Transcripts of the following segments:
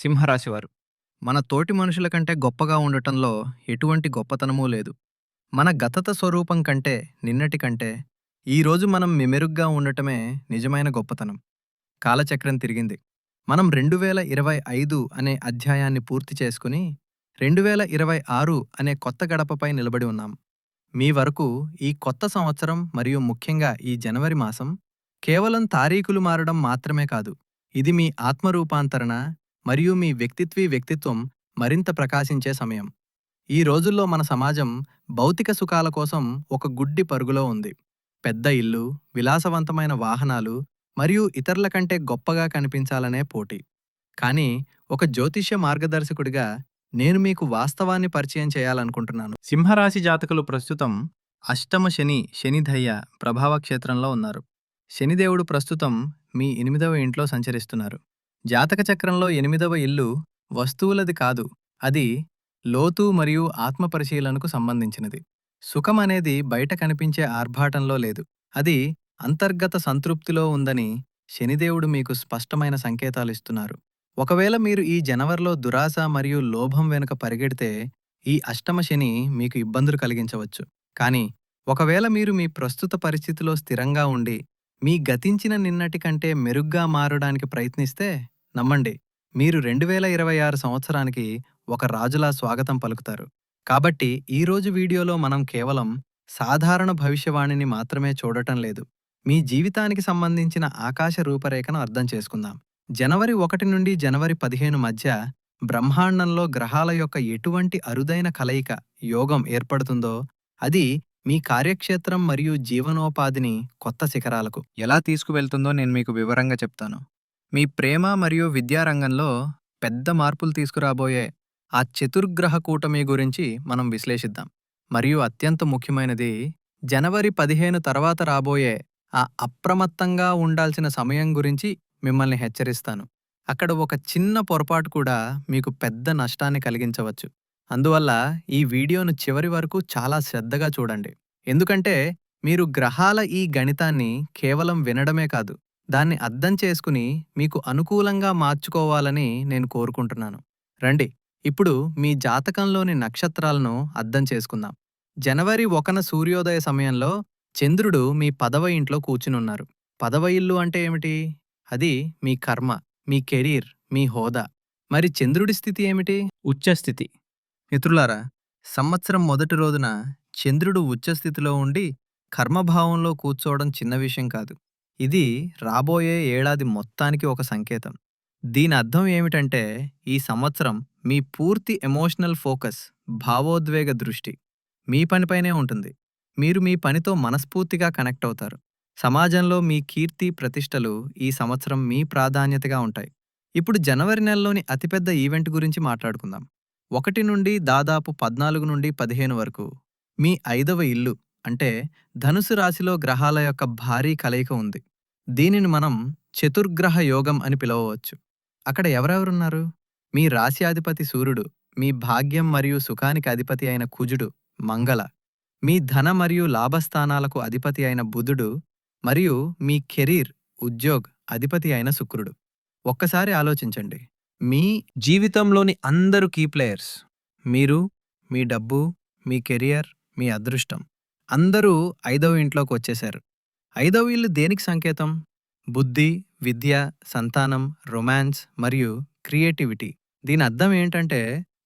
సింహరాశివారు. మన తోటి మనుషుల కంటే గొప్పగా ఉండటంలో ఎటువంటి గొప్పతనమూ లేదు. మన గతత స్వరూపం కంటే నిన్నటి కంటే ఈరోజు మనం మెమెరుగ్గా ఉండటమే నిజమైన గొప్పతనం. కాలచక్రం తిరిగింది. మనం రెండు వేల ఇరవై ఐదు అనే అధ్యాయాన్ని పూర్తి చేసుకుని రెండు వేల ఇరవై ఆరు అనే కొత్త గడపపై నిలబడి ఉన్నాం. మీ వరకు ఈ కొత్త సంవత్సరం మరియు ముఖ్యంగా ఈ జనవరి మాసం కేవలం తారీఖులు మారడం మాత్రమే కాదు ఇది మీ ఆత్మరూపాంతరణ మరియు మీ వ్యక్తిత్వీ వ్యక్తిత్వం మరింత ప్రకాశించే సమయం. ఈ రోజుల్లో మన సమాజం భౌతిక సుఖాల కోసం ఒక గుడ్డి పరుగులో ఉంది. పెద్ద ఇల్లు విలాసవంతమైన వాహనాలు మరియు ఇతరుల కంటే గొప్పగా కనిపించాలనే పోటీ. కానీ ఒక జ్యోతిష్య మార్గదర్శకుడిగా నేను మీకు వాస్తవాన్ని పరిచయం చేయాలనుకుంటున్నాను. సింహరాశి జాతకులు ప్రస్తుతం అష్టమ శని శనిధయ్య ప్రభావ క్షేత్రంలో ఉన్నారు. శనిదేవుడు ప్రస్తుతం మీ ఎనిమిదవ ఇంట్లో సంచరిస్తున్నారు. జాతక చక్రంలో ఎనిమిదవ ఇల్లు వస్తువులది కాదు అది లోతు మరియు ఆత్మపరిశీలనకు సంబంధించినది. సుఖం అనేది బయట కనిపించే ఆర్భాటంలో లేదు. అది అంతర్గత సంతృప్తిలో ఉందని శనిదేవుడు మీకు స్పష్టమైన సంకేతాలు ఇస్తున్నారు. ఒకవేళ మీరు ఈ జనవరిలో దురాశ మరియు లోభం వెనుక పరిగెడితే ఈ అష్టమ శని మీకు ఇబ్బందులు కలిగించవచ్చు. కానీ ఒకవేళ మీరు మీ ప్రస్తుత పరిస్థితిలో స్థిరంగా ఉండి మీ గతించిన నిన్నటి కంటే మెరుగ్గా మారడానికి ప్రయత్నిస్తే నమ్మండి మీరు రెండు వేల ఇరవై ఆరు సంవత్సరానికి ఒక రాజులా స్వాగతం పలుకుతారు. కాబట్టి ఈ రోజు వీడియోలో మనం కేవలం సాధారణ భవిష్యవాణిని మాత్రమే చూడటం లేదు. మీ జీవితానికి సంబంధించిన ఆకాశ రూపరేఖను అర్థం చేసుకుందాం. జనవరి ఒకటి నుండి జనవరి పదిహేను మధ్య బ్రహ్మాండంలో గ్రహాల యొక్క ఎటువంటి అరుదైన కలయిక యోగం ఏర్పడుతుందో అది మీ కార్యక్షేత్రం మరియు జీవనోపాధిని కొత్త శిఖరాలకు. ఎలా తీసుకువెళ్తుందో నేను మీకు వివరంగా చెప్తాను. మీ ప్రేమ మరియు విద్యారంగంలో పెద్ద మార్పులు తీసుకురాబోయే ఆ చతుర్గ్రహ కూటమి గురించి మనం విశ్లేషిద్దాం. మరియు అత్యంత ముఖ్యమైనది జనవరి పదిహేను తర్వాత రాబోయే ఆ అప్రమత్తంగా ఉండాల్సిన సమయం గురించి మిమ్మల్ని హెచ్చరిస్తాను. అక్కడ ఒక చిన్న పొరపాటు కూడా మీకు పెద్ద నష్టాన్ని కలిగించవచ్చు. అందువల్ల ఈ వీడియోను చివరి వరకు చాలా శ్రద్ధగా చూడండి. ఎందుకంటే మీరు గ్రహాల ఈ గణితాన్ని కేవలం వినడమే కాదు దాన్ని అర్థం చేసుకుని మీకు అనుకూలంగా మార్చుకోవాలని నేను కోరుకుంటున్నాను. రండి ఇప్పుడు మీ జాతకంలోని నక్షత్రాలను అర్థం చేసుకుందాం. జనవరి ఒకన సూర్యోదయ సమయంలో చంద్రుడు మీ పదవ ఇంట్లో కూర్చునున్నారు. పదవ ఇల్లు అంటే ఏమిటి? అది మీ కర్మ మీ కెరీర్ మీ హోదా. మరి చంద్రుడి స్థితి ఏమిటి? ఉచ్చస్థితి. మిత్రులారా సంవత్సరం మొదటి రోజున చంద్రుడు ఉచ్చస్థితిలో ఉండి కర్మభావంలో కూర్చోవడం చిన్న విషయం కాదు. ఇది రాబోయే ఏడాది మొత్తానికి ఒక సంకేతం. దీని అర్థం ఏమిటంటే ఈ సంవత్సరం మీ పూర్తి ఎమోషనల్ ఫోకస్ భావోద్వేగ దృష్టి మీ పనిపైనే ఉంటుంది. మీరు మీ పనితో మనస్ఫూర్తిగా కనెక్ట్ అవుతారు. సమాజంలో మీ కీర్తి ప్రతిష్టలు ఈ సంవత్సరం మీ ప్రాధాన్యతగా ఉంటాయి. ఇప్పుడు జనవరి నెలలోని అతిపెద్ద ఈవెంట్ గురించి మాట్లాడుకుందాం. ఒకటి నుండి దాదాపు పద్నాలుగు నుండి పదిహేను వరకు మీ ఐదవ ఇల్లు అంటే ధనుసు రాశిలో గ్రహాల యొక్క భారీ కలయిక ఉంది. దీనిని మనం చతుర్గ్రహ యోగం అని పిలవవచ్చు. అక్కడ ఎవరెవరున్నారు? మీ రాశి అధిపతి సూర్యుడు మీ భాగ్యం మరియు సుఖానికి అధిపతి అయిన కుజుడు మంగళ. మీ ధన మరియు లాభస్థానాలకు అధిపతి అయిన బుధుడు మరియు మీ కెరీర్ ఉద్యోగ్ అధిపతి అయిన శుక్రుడు. ఒక్కసారి ఆలోచించండి. మీ జీవితంలోని అందరు కీ ప్లేయర్స్. మీరు మీ డబ్బు మీ కెరియర్ మీ అదృష్టం. అందరూ ఐదవ ఇంట్లోకి వచ్చేశారు. ఐదవ ఇల్లు దేనికి సంకేతం? బుద్ధి విద్య సంతానం రొమాన్స్ మరియు క్రియేటివిటీ. దీని అర్థం ఏంటంటే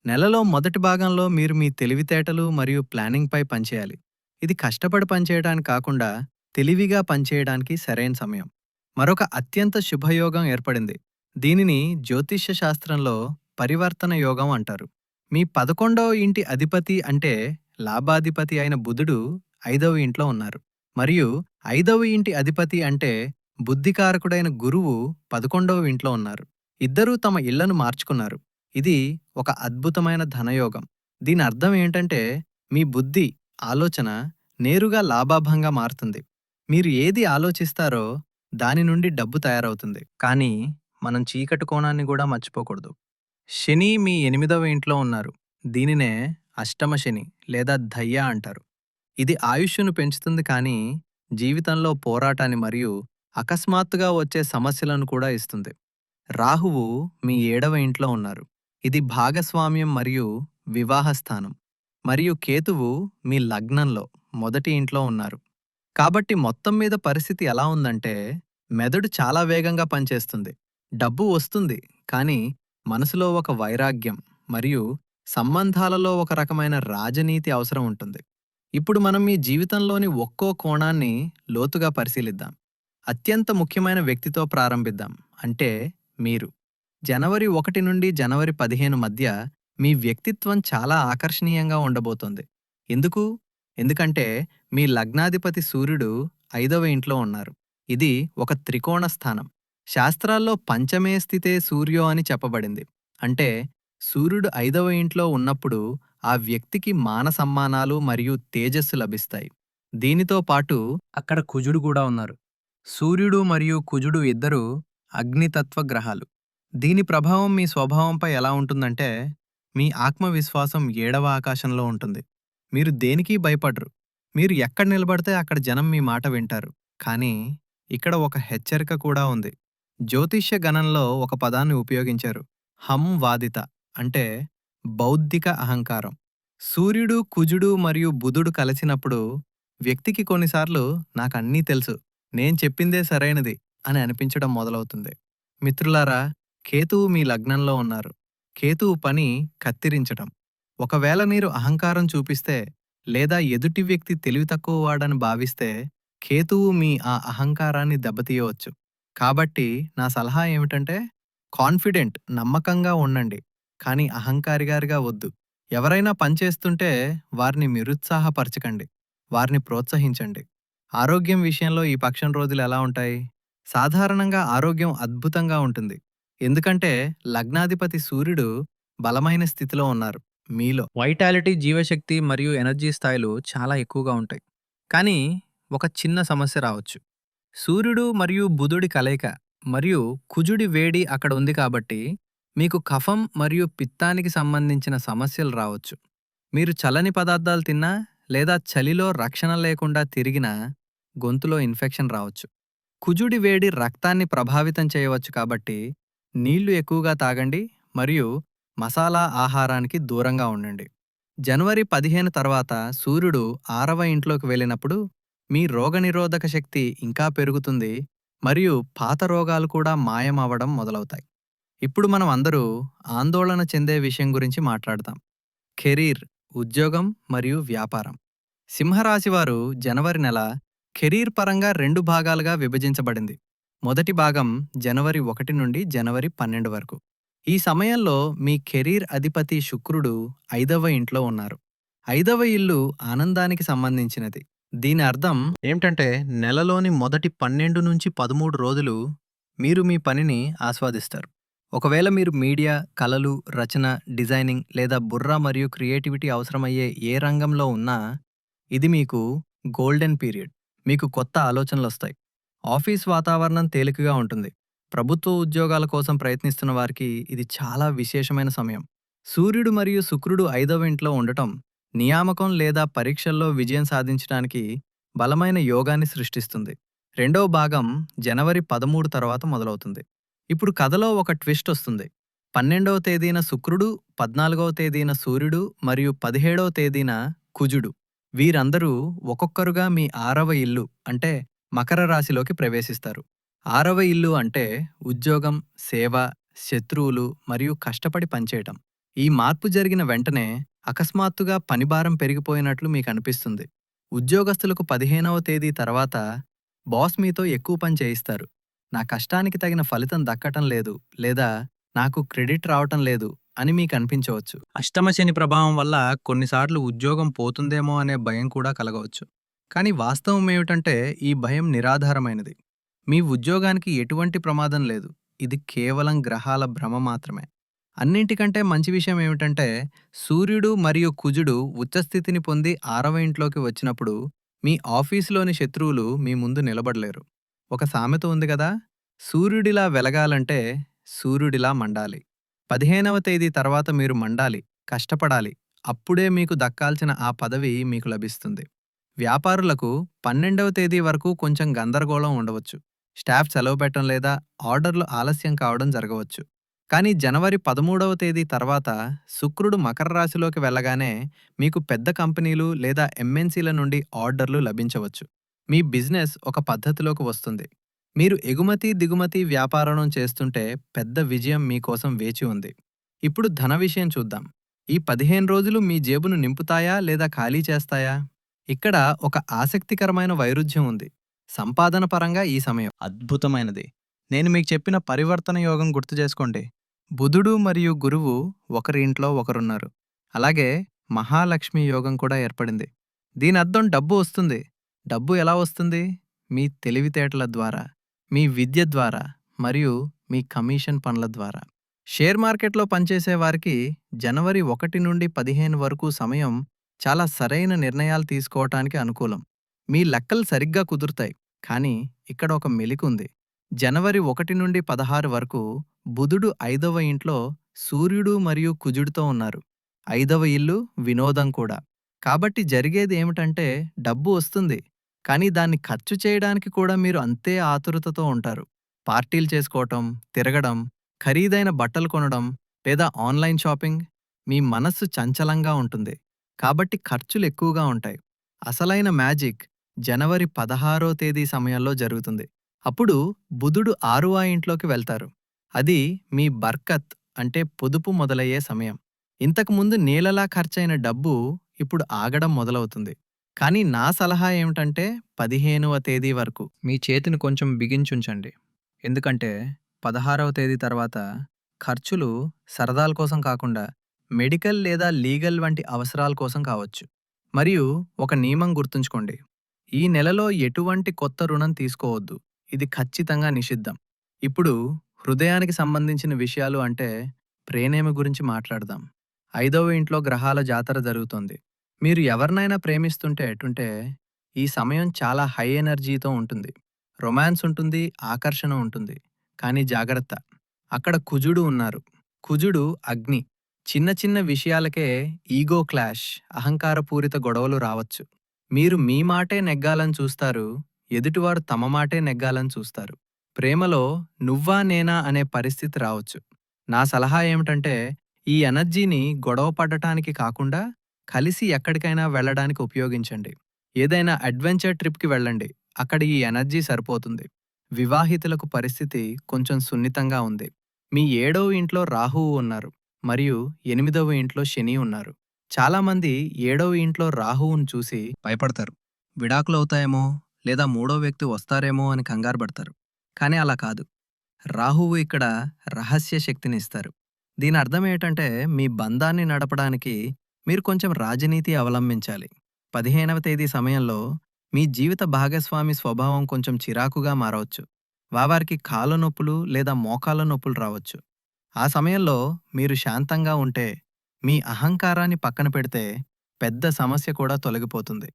నెలలో మొదటి భాగంలో మీరు మీ తెలివితేటలు మరియు ప్లానింగ్పై పనిచేయాలి. ఇది కష్టపడి పనిచేయడానికి కాకుండా తెలివిగా పనిచేయడానికి సరైన సమయం. మరొక అత్యంత శుభయోగం ఏర్పడింది. దీనిని జ్యోతిష్య శాస్త్రంలో పరివర్తన యోగం అంటారు. మీ పదకొండవ ఇంటి అధిపతి అంటే లాభాధిపతి అయిన బుధుడు ఐదవ ఇంట్లో ఉన్నారు. మరియు ఐదవ ఇంటి అధిపతి అంటే బుద్ధికారకుడైన గురువు పదకొండవ ఇంట్లో ఉన్నారు. ఇద్దరూ తమ ఇళ్ళను మార్చుకున్నారు. ఇది ఒక అద్భుతమైన ధనయోగం. దీని అర్థం ఏంటంటే మీ బుద్ధి ఆలోచన నేరుగా లాభాభంగా మారుతుంది. మీరు ఏది ఆలోచిస్తారో దాని నుండి డబ్బు తయారవుతుంది. కానీ మనం చీకటి కోణాన్ని కూడా మర్చిపోకూడదు. శని మీ ఎనిమిదవ ఇంట్లో ఉన్నారు. దీనినే అష్టమ శని లేదా ధయ్య అంటారు. ఇది ఆయుష్ను పెంచుతుంది కానీ జీవితంలో పోరాటాన్ని మరియు అకస్మాత్తుగా వచ్చే సమస్యలను కూడా ఇస్తుంది. రాహువు మీ ఏడవ ఇంట్లో ఉన్నారు. ఇది భాగస్వామ్యం మరియు వివాహస్థానం మరియు కేతువు మీ లగ్నంలో మొదటి ఇంట్లో ఉన్నారు. కాబట్టి మొత్తం మీద పరిస్థితి ఎలా ఉందంటే మెదడు చాలా వేగంగా పనిచేస్తుంది. డబ్బు వస్తుంది కానీ మనసులో ఒక వైరాగ్యం మరియు సంబంధాలలో ఒక రకమైన రాజనీతి అవసరం ఉంటుంది. ఇప్పుడు మనం మీ జీవితంలోని ఒక్కో కోణాన్ని లోతుగా పరిశీలిద్దాం. అత్యంత ముఖ్యమైన వ్యక్తితో ప్రారంభిద్దాం. అంటే మీరు. జనవరి ఒకటి నుండి జనవరి పదిహేను మధ్య మీ వ్యక్తిత్వం చాలా ఆకర్షణీయంగా ఉండబోతోంది. ఎందుకు? ఎందుకంటే మీ లగ్నాధిపతి సూర్యుడు ఐదవ ఇంట్లో ఉన్నారు. ఇది ఒక త్రికోణ స్థానం. శాస్త్రాల్లో పంచమే స్థితే సూర్యో అని చెప్పబడింది. అంటే సూర్యుడు ఐదవ ఇంట్లో ఉన్నప్పుడు ఆ వ్యక్తికి మాన సమ్మానాలు మరియు తేజస్సు లభిస్తాయి. దీనితో పాటు అక్కడ కుజుడు కూడా ఉన్నారు. సూర్యుడు మరియు కుజుడు ఇద్దరూ అగ్నితత్వ గ్రహాలు. దీని ప్రభావం మీ స్వభావంపై ఎలా ఉంటుందంటే మీ ఆత్మవిశ్వాసం ఏడవ ఆకాశంలో ఉంటుంది. మీరు దేనికి భయపడరు. మీరు ఎక్కడ నిలబడితే అక్కడ జనం మీ మాట వింటారు. కానీ ఇక్కడ ఒక హెచ్చరిక కూడా ఉంది. జ్యోతిష్య గణంలో ఒక పదాన్ని ఉపయోగించారు. హం వాదిత అంటే బౌద్ధిక అహంకారం. సూర్యుడు కుజుడు మరియు బుధుడు కలిసినప్పుడు వ్యక్తికి కొన్నిసార్లు నాకన్నీ తెలుసు నేను చెప్పిందే సరైనది అని అనిపించడం మొదలవుతుంది. మిత్రులారా కేతువు మీ లగ్నంలో ఉన్నారు. కేతువు పని కత్తిరించటం. ఒకవేళ మీరు అహంకారం చూపిస్తే లేదా ఎదుటి వ్యక్తి తెలివి తక్కువ వాడని భావిస్తే కేతువు మీ ఆ అహంకారాన్ని దెబ్బతీయవచ్చు. కాబట్టి నా సలహా ఏమిటంటే కాన్ఫిడెంట్ నమ్మకంగా ఉండండి. కానీ అహంకారిగారిగా వద్దు. ఎవరైనా పనిచేస్తుంటే వారిని నిరుత్సాహపరచకండి. వారిని ప్రోత్సహించండి. ఆరోగ్యం విషయంలో ఈ పక్షం రోజులు ఎలా ఉంటాయి? సాధారణంగా ఆరోగ్యం అద్భుతంగా ఉంటుంది. ఎందుకంటే లగ్నాధిపతి సూర్యుడు బలమైన స్థితిలో ఉన్నారు. మీలో వైటాలిటీ జీవశక్తి మరియు ఎనర్జీ స్థాయిలు చాలా ఎక్కువగా ఉంటాయి. కానీ ఒక చిన్న సమస్య రావచ్చు. సూర్యుడు మరియు బుధుడి కలయిక మరియు కుజుడి వేడి అక్కడ ఉంది కాబట్టి మీకు కఫం మరియు పిత్తానికి సంబంధించిన సమస్యలు రావచ్చు. మీరు చల్లని పదార్థాలు తిన్నా లేదా చలిలో రక్షణ లేకుండా తిరిగినా గొంతులో ఇన్ఫెక్షన్ రావచ్చు. కుజుడి వేడి రక్తాన్ని ప్రభావితం చేయవచ్చు కాబట్టి నీళ్ళు ఎక్కువగా తాగండి మరియు మసాలా ఆహారానికి దూరంగా ఉండండి. జనవరి పదిహేను తర్వాత సూర్యుడు ఆరవ ఇంట్లోకి వెళ్ళినప్పుడు మీ రోగనిరోధక శక్తి ఇంకా పెరుగుతుంది మరియు పాత రోగాలు కూడా మాయమవ్వడం మొదలవుతాయి. ఇప్పుడు మనం అందరూ ఆందోళన చెందే విషయం గురించి మాట్లాడతాం. కెరీర్ ఉద్యోగం మరియు వ్యాపారం. సింహరాశివారు జనవరి నెల కెరీర్ పరంగా రెండు భాగాలుగా విభజించబడింది. మొదటి భాగం జనవరి ఒకటి నుండి జనవరి పన్నెండు వరకు. ఈ సమయంలో మీ కెరీర్ అధిపతి శుక్రుడు ఐదవ ఇంట్లో ఉన్నారు. ఐదవ ఇల్లు ఆనందానికి సంబంధించినది. దీని అర్థం ఏమిటంటే నెలలోని మొదటి పన్నెండు నుంచి పదమూడు రోజులు మీరు మీ పనిని ఆస్వాదిస్తారు. ఒకవేళ మీరు మీడియా కళలు రచన డిజైనింగ్ లేదా బుర్ర మరియు క్రియేటివిటీ అవసరమయ్యే ఏ రంగంలో ఉన్నా ఇది మీకు గోల్డెన్ పీరియడ్. మీకు కొత్త ఆలోచనలు వస్తాయి ఆఫీస్ వాతావరణం తేలికగా ఉంటుంది. ప్రభుత్వ ఉద్యోగాల కోసం ప్రయత్నిస్తున్న వారికి ఇది చాలా విశేషమైన సమయం. సూర్యుడు మరియు శుక్రుడు ఐదవ ఇంట్లో ఉండటం నియామకం లేదా పరీక్షల్లో విజయం సాధించడానికి బలమైన యోగాన్ని సృష్టిస్తుంది. రెండవ భాగం జనవరి పదమూడు తర్వాత మొదలవుతుంది. ఇప్పుడు కథలో ఒక ట్విస్ట్ వస్తుంది. పన్నెండవ తేదీన శుక్రుడు పద్నాలుగవ తేదీన సూర్యుడు మరియు పదిహేడవ తేదీన కుజుడు. వీరందరూ ఒక్కొక్కరుగా మీ ఆరవ ఇల్లు అంటే మకర రాశిలోకి ప్రవేశిస్తారు. ఆరవ ఇల్లు అంటే ఉద్యోగం సేవ శత్రువులు మరియు కష్టపడి పనిచేయటం. ఈ మార్పు జరిగిన వెంటనే అకస్మాత్తుగా పనిభారం పెరిగిపోయినట్లు మీకు అనిపిస్తుంది. ఉద్యోగస్తులకు పదిహేనవ తేదీ తర్వాత బాస్ మీతో ఎక్కువ పని చేయిస్తారు. నా కష్టానికి తగిన ఫలితం దక్కటం లేదు లేదా నాకు క్రెడిట్ రావటం లేదు అని మీకు అనిపించవచ్చు. అష్టమ శని ప్రభావం వల్ల కొన్నిసార్లు ఉద్యోగం పోతుందేమో అనే భయం కూడా కలగవచ్చు. కానీ వాస్తవం ఏమిటంటే ఈ భయం నిరాధారమైనది. మీ ఉద్యోగానికి ఎటువంటి ప్రమాదం లేదు. ఇది కేవలం గ్రహాల భ్రమ మాత్రమే. అన్నింటికంటే మంచి విషయం ఏమిటంటే సూర్యుడు మరియు కుజుడు ఉచ్చస్థితిని పొంది ఆరవ ఇంట్లోకి వచ్చినప్పుడు మీ ఆఫీసులోని శత్రువులు మీ ముందు నిలబడలేరు. ఒక సామెత ఉంది కదా సూర్యుడిలా వెలగాలంటే సూర్యుడిలా మండాలి. పదిహేనవ తేదీ తర్వాత మీరు మండాలి కష్టపడాలి అప్పుడే మీకు దక్కాల్సిన ఆ పదవి మీకు లభిస్తుంది. వ్యాపారులకు పన్నెండవ తేదీ వరకు కొంచెం గందరగోళం ఉండవచ్చు. స్టాఫ్ సెలవు పెట్టడం లేదా ఆర్డర్లు ఆలస్యం కావడం జరగవచ్చు. కానీ జనవరి పదమూడవ తేదీ తర్వాత శుక్రుడు మకర రాశిలోకి వెళ్ళగానే మీకు పెద్ద కంపెనీలు లేదా ఎంఎన్సీల నుండి ఆర్డర్లు లభించవచ్చు. మీ బిజినెస్ ఒక పద్ధతిలోకి వస్తుంది. మీరు ఎగుమతి దిగుమతి వ్యాపారం చేస్తుంటే పెద్ద విజయం మీకోసం వేచి ఉంది. ఇప్పుడు ధన విషయం చూద్దాం. ఈ పదిహేను రోజులు మీ జేబును నింపుతాయా లేదా ఖాళీ చేస్తాయా? ఇక్కడ ఒక ఆసక్తికరమైన వైరుధ్యం ఉంది. సంపాదన పరంగా ఈ సమయం. అద్భుతమైనది. నేను మీకు చెప్పిన పరివర్తన యోగం గుర్తు చేసుకోండి. బుధుడు మరియు గురువు ఒకరి ఇంట్లో ఒకరున్నారు. అలాగే మహాలక్ష్మి యోగం కూడా ఏర్పడింది. దీని అర్థం డబ్బు వస్తుంది. డబ్బు ఎలా వస్తుంది? మీ తెలివితేటల ద్వారా మీ విద్య ద్వారా మరియు మీ కమిషన్ పనుల ద్వారా. షేర్ మార్కెట్లో పనిచేసే వారికి జనవరి ఒకటి నుండి పదిహేను వరకు సమయం చాలా సరైన నిర్ణయాలు తీసుకోవటానికి అనుకూలం. మీ లెక్కలు సరిగ్గా కుదురుతాయి కానీ ఇక్కడ ఒక మెలికుంది. జనవరి ఒకటి నుండి పదహారు వరకు బుధుడు ఐదవ ఇంట్లో సూర్యుడు మరియు కుజుడితో ఉన్నారు. ఐదవ ఇల్లు వినోదం కూడా. కాబట్టి జరిగేది ఏమిటంటే డబ్బు వస్తుంది. కానీ దాన్ని ఖర్చు చేయడానికి కూడా మీరు అంతే ఆతురతతో ఉంటారు. పార్టీలు చేసుకోవటం తిరగడం ఖరీదైన బట్టలు కొనడం లేదా ఆన్లైన్ షాపింగ్ మీ మనస్సు చంచలంగా ఉంటుంది. కాబట్టి ఖర్చులు ఎక్కువగా ఉంటాయి. అసలైన మ్యాజిక్ జనవరి పదహారో తేదీ సమయంలో జరుగుతుంది. అప్పుడు బుధుడు ఆరువా ఇంట్లోకి వెళ్తారు. అది మీ బర్కత్ అంటే పొదుపు మొదలయ్యే సమయం. ఇంతకుముందు నీలలా ఖర్చైన డబ్బు ఇప్పుడు ఆగడం మొదలవుతుంది. కానీ నా సలహా ఏమిటంటే పదిహేనవ తేదీ వరకు మీ చేతిని కొంచెం బిగించుంచండి. ఎందుకంటే పదహారవ తేదీ తర్వాత ఖర్చులు సరదాల కోసం కాకుండా మెడికల్ లేదా లీగల్ వంటి అవసరాల కోసం కావచ్చు. మరియు ఒక నియమం గుర్తుంచుకోండి. ఈ నెలలో ఎటువంటి కొత్త రుణం తీసుకోవద్దు. ఇది ఖచ్చితంగా నిషిద్ధం. ఇప్పుడు హృదయానికి సంబంధించిన విషయాలు అంటే ప్రేనేమి గురించి మాట్లాడదాం. ఐదవ ఇంట్లో గ్రహాల జాతర జరుగుతోంది. మీరు ఎవరినైనా ప్రేమిస్తుంటే ఎటుంటే ఈ సమయం చాలా హై ఎనర్జీతో ఉంటుంది. రొమాన్స్ ఉంటుంది ఆకర్షణ ఉంటుంది. కానీ జాగ్రత్త అక్కడ కుజుడు ఉన్నారు. కుజుడు అగ్ని. చిన్న చిన్న విషయాలకే ఈగో క్లాష్ అహంకారపూరిత గొడవలు రావచ్చు. మీరు మీ మాటే నెగ్గాలని చూస్తారు ఎదుటివారు తమ మాటే నెగ్గాలని చూస్తారు. ప్రేమలో నువ్వా నేనా అనే పరిస్థితి రావచ్చు. నా సలహా ఏమిటంటే ఈ ఎనర్జీని గొడవ పడటానికి కాకుండా కలిసి ఎక్కడికైనా వెళ్ళడానికి ఉపయోగించండి. ఏదైనా అడ్వెంచర్ ట్రిప్కి వెళ్ళండి. అక్కడ ఈ ఎనర్జీ సరిపోతుంది. వివాహితులకు పరిస్థితి కొంచెం సున్నితంగా ఉంది. మీ ఏడవ ఇంట్లో రాహువు ఉన్నారు. మరియు ఎనిమిదవ ఇంట్లో శని ఉన్నారు. చాలామంది ఏడవ ఇంట్లో రాహువును చూసి భయపడతారు. విడాకులు అవుతాయేమో లేదా మూడో వ్యక్తి వస్తారేమో అని కంగారు పడతారు. కానీ అలా కాదు. రాహువు ఇక్కడ రహస్య శక్తిని ఇస్తారు. దీని అర్థం ఏంటంటే మీ బంధాన్ని నడపడానికి మీరు కొంచెం రాజనీతి అవలంబించాలి. పదిహేనవ తేదీ సమయంలో మీ జీవిత భాగస్వామి స్వభావం కొంచెం చిరాకుగా మారవచ్చు. వావారికి కాళ్ళ నొప్పులు లేదా మోకాళ్ళ నొప్పులు రావచ్చు. ఆ సమయంలో మీరు శాంతంగా ఉంటే మీ అహంకారాన్ని పక్కన పెడితే పెద్ద సమస్య కూడా తొలగిపోతుంది.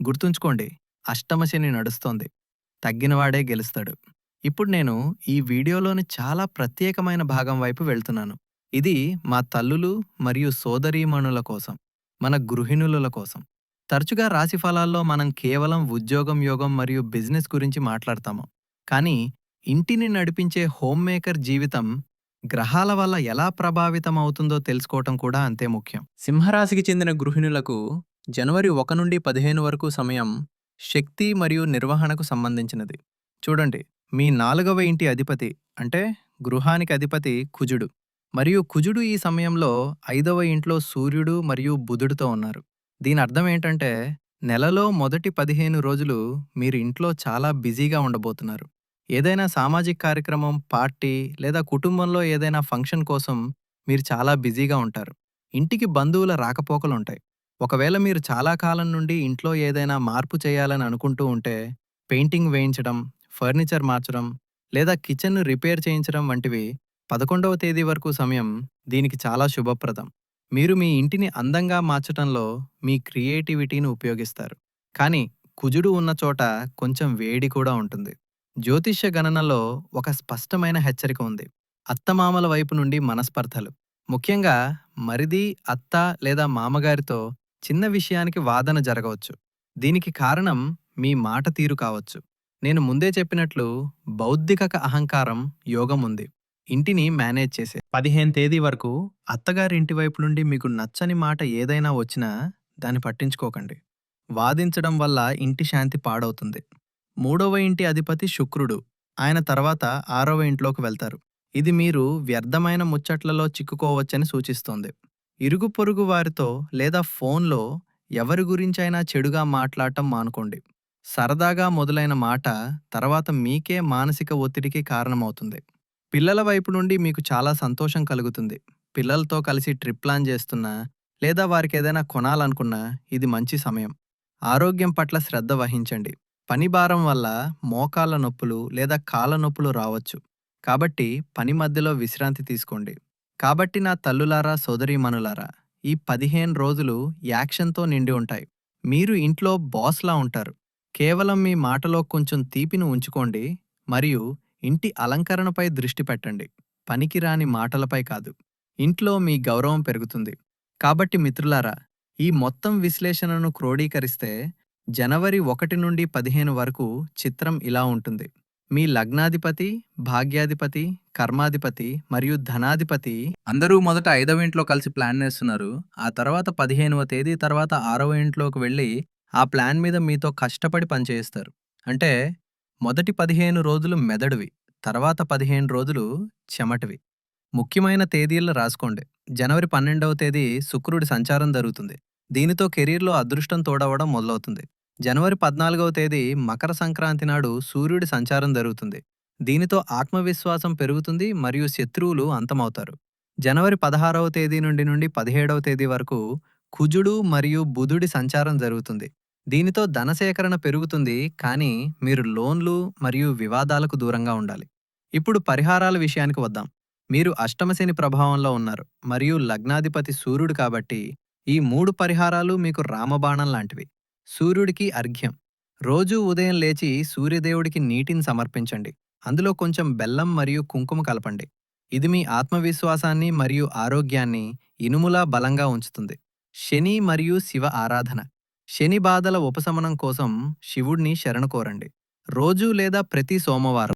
గుర్తుంచుకోండి అష్టమశని నడుస్తోంది. తగ్గినవాడే గెలుస్తాడు. ఇప్పుడు నేను ఈ వీడియోలోని చాలా ప్రత్యేకమైన భాగం వైపు వెళ్తున్నాను. ఇది మా తల్లులు మరియు సోదరీమణుల కోసం మన గృహిణుల కోసం. తరచుగా రాశి ఫలాల్లో మనం కేవలం ఉద్యోగం యోగం మరియు బిజినెస్ గురించి మాట్లాడతాము. కానీ ఇంటిని నడిపించే హోమ్ మేకర్ జీవితం గ్రహాల వల్ల ఎలా ప్రభావితం అవుతుందో తెలుసుకోవటం కూడా అంతే ముఖ్యం. సింహరాశికి చెందిన గృహిణులకు జనవరి ఒక నుండి పదిహేను వరకు సమయం శక్తి మరియు నిర్వహణకు సంబంధించినది. చూడండి మీ నాలుగవ ఇంటి అధిపతి అంటే గృహానికి అధిపతి కుజుడు. మరియు కుజుడు ఈ సమయంలో ఐదవ ఇంట్లో సూర్యుడు మరియు బుధుడితో ఉన్నారు. దీని అర్థం ఏంటంటే నెలలో మొదటి పదిహేను రోజులు మీరు ఇంట్లో చాలా బిజీగా ఉండబోతున్నారు. ఏదైనా సామాజిక కార్యక్రమం పార్టీ లేదా కుటుంబంలో ఏదైనా ఫంక్షన్ కోసం మీరు చాలా బిజీగా ఉంటారు. ఇంటికి బంధువుల రాకపోకలుంటాయి. ఒకవేళ మీరు చాలా కాలం నుండి ఇంట్లో ఏదైనా మార్పు చేయాలని అనుకుంటూ ఉంటే పెయింటింగ్ వేయించడం ఫర్నిచర్ మార్చడం లేదా కిచెన్ను రిపేర్ చేయించడం వంటివి పదకొండవ తేదీ వరకు సమయం దీనికి చాలా శుభప్రదం. మీరు మీ ఇంటిని అందంగా మార్చటంలో మీ క్రియేటివిటీని ఉపయోగిస్తారు. కానీ కుజుడు ఉన్న చోట కొంచెం వేడి కూడా ఉంటుంది. జ్యోతిష్య గణనలో ఒక స్పష్టమైన హెచ్చరిక ఉంది. అత్తమామల వైపు నుండి మనస్పర్ధలు. ముఖ్యంగా మరిది అత్త లేదా మామగారితో చిన్న విషయానికి వాదన జరగవచ్చు. దీనికి కారణం మీ మాట తీరు కావచ్చు. నేను ముందే చెప్పినట్లు బౌద్ధిక అహంకారం యోగం ఉంది. ఇంటిని మేనేజ్ చేసే. పదిహేను తేదీ వరకు అత్తగారింటి వైపు నుండి మీకు నచ్చని మాట ఏదైనా వచ్చినా దాన్ని పట్టించుకోకండి. వాదించడం వల్ల ఇంటి శాంతి పాడవుతుంది. మూడవ ఇంటి అధిపతి శుక్రుడు. ఆయన తర్వాత ఆరవ ఇంట్లోకి వెళ్తారు. ఇది మీరు వ్యర్థమైన ముచ్చట్లలో చిక్కుకోవచ్చని సూచిస్తోంది. ఇరుగు పొరుగు వారితో లేదా ఫోన్లో ఎవరి గురించైనా చెడుగా మాట్లాడటం మానుకోండి. సరదాగా మొదలైన మాట తర్వాత మీకే మానసిక ఒత్తిడికి కారణమవుతుంది. పిల్లల వైపు నుండి మీకు చాలా సంతోషం కలుగుతుంది. పిల్లలతో కలిసి ట్రిప్ ప్లాన్ చేస్తున్నా లేదా వారికి ఏదైనా కొనాలనుకున్నా ఇది మంచి సమయం. ఆరోగ్యం పట్ల శ్రద్ధ వహించండి. పని భారం వల్ల మోకాళ్ళ నొప్పులు లేదా కాళ్ళ నొప్పులు రావచ్చు. కాబట్టి పని మధ్యలో విశ్రాంతి తీసుకోండి. కాబట్టి నా తల్లులారా సోదరీమణులారా ఈ పదిహేను రోజులు యాక్షన్తో నిండి ఉంటాయి. మీరు ఇంట్లో బాస్లా ఉంటారు. కేవలం మీ మాటలో కొంచెం తీపిని ఉంచుకోండి. మరియు ఇంటి అలంకరణపై దృష్టి పెట్టండి. పనికిరాని మాటలపై కాదు. ఇంట్లో మీ గౌరవం పెరుగుతుంది. కాబట్టి మిత్రులారా ఈ మొత్తం విశ్లేషణను క్రోడీకరిస్తే జనవరి ఒకటి నుండి పదిహేను వరకు చిత్రం ఇలా ఉంటుంది. మీ లగ్నాధిపతి భాగ్యాధిపతి కర్మాధిపతి మరియు ధనాధిపతి అందరూ మొదట ఐదవ ఇంట్లో కలిసి ప్లాన్ వేస్తున్నారు ఆ తర్వాత పదిహేనవ తేదీ తర్వాత ఆరవ ఇంట్లోకి వెళ్ళి ఆ ప్లాన్ మీద మీతో కష్టపడి పనిచేస్తారు. అంటే మొదటి పదిహేను రోజులు మెదడువి తర్వాత పదిహేను రోజులు చెమటివి. ముఖ్యమైన తేదీలు రాసుకోండి. జనవరి పన్నెండవ తేదీ శుక్రుడి సంచారం జరుగుతుంది. దీనితో కెరీర్లో అదృష్టం తోడవడం మొదలవుతుంది. జనవరి పద్నాలుగవ తేదీ మకర సంక్రాంతి నాడు సూర్యుడి సంచారం జరుగుతుంది. దీనితో ఆత్మవిశ్వాసం పెరుగుతుంది మరియు శత్రువులు అంతమవుతారు. జనవరి పదహారవ తేదీ నుండి నుండి పదిహేడవ తేదీ వరకు కుజుడు మరియు బుధుడి సంచారం జరుగుతుంది. దీనితో ధనసేకరణ పెరుగుతుంది కానీ మీరు లోన్లు మరియు వివాదాలకు దూరంగా ఉండాలి. ఇప్పుడు పరిహారాల విషయానికి వద్దాం. మీరు అష్టమశని ప్రభావంలో ఉన్నారు మరియు లగ్నాధిపతి సూర్యుడు కాబట్టి ఈ మూడు పరిహారాలు మీకు రామబాణం లాంటివి. సూర్యుడికి అర్ఘ్యం. రోజూ ఉదయం లేచి సూర్యదేవుడికి నీటిని సమర్పించండి. అందులో కొంచెం బెల్లం మరియు కుంకుమ కలపండి. ఇది మీ ఆత్మవిశ్వాసాన్ని మరియు ఆరోగ్యాన్ని ఇనుములా బలంగా ఉంచుతుంది. శని మరియు శివ ఆరాధన. శని బాధల ఉపశమనం కోసం శివుణ్ణి శరణు కోరండి. రోజూ లేదా ప్రతి సోమవారం